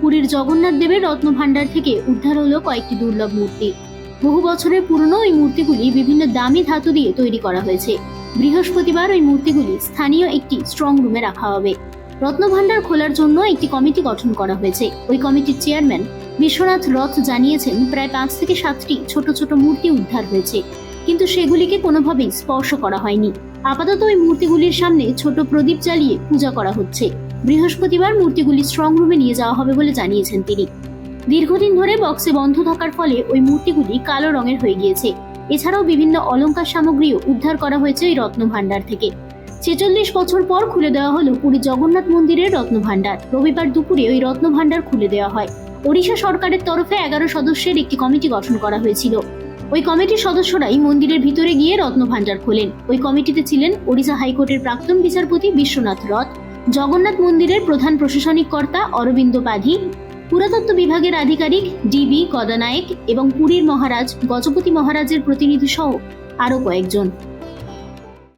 পুরীর জগন্নাথ দেবের রত্নভাণ্ডার থেকে উদ্ধার হলো কয়েকটি দুর্লভ মূর্তি। বহু বছরের পুরনো ওই মূর্তিগুলি বিভিন্ন দামি ধাতু দিয়ে তৈরি করা হয়েছে। বৃহস্পতিবার ওই মূর্তিগুলি স্থানীয় একটি স্ট্রং রুমে রাখা হবে। রত্নভাণ্ডার খোলার জন্য একটি কমিটি গঠন করা হয়েছে। ওই কমিটির চেয়ারম্যান বিশ্বনাথ রথ জানিয়েছেন, প্রায় পাঁচ থেকে সাতটি ছোট ছোট মূর্তি উদ্ধার হয়েছে। কিন্তু সেগুলিকে কোনোভাবেই স্পর্শ করা হয়নি। আপাতত ওই মূর্তিগুলির সামনে ছোট প্রদীপ জ্বালিয়ে পূজা করা হচ্ছে। বৃহস্পতিবার মূর্তিগুলি স্ট্রং রুমে নিয়ে যাওয়া হবে বলে জানিয়েছেন তিনি। দীর্ঘদিন ধরে বক্সে বন্ধ থাকার ফলে ওই মূর্তিগুলি কালো রঙের হয়ে গিয়েছে। এছাড়াও বিভিন্ন অলংকার সামগ্রীও উদ্ধার করা হয়েছে ওই রত্নভাণ্ডার থেকে। ছেচল্লিশ বছর পর খুলে দেওয়া হলো পুরী জগন্নাথ মন্দিরের রত্ন রত্নভাণ্ডার রবিবার দুপুরে ওই রত্ন রত্নভাণ্ডার খুলে দেওয়া হয়। ওড়িশা সরকারের তরফে এগারো সদস্যের একটি কমিটি গঠন করা হয়েছিল। ওই কমিটির সদস্যরাই মন্দিরের ভিতরে গিয়ে রত্ন রত্নভাণ্ডার খোলেন। ওই কমিটিতে ছিলেন ওড়িশা হাইকোর্টের প্রাক্তন বিচারপতি বিশ্বনাথ রথ। জগন্নাথ মন্দিরের প্রধান প্রশাসনিক কর্তা অরবিন্দ পাধি, পুরাতত্ত্ব বিভাগের আধিকারিক ডিবি কদানায়ক এবং পুরীর মহারাজ গজপতি মহারাজের প্রতিনিধি সহ আরও কয়েকজন।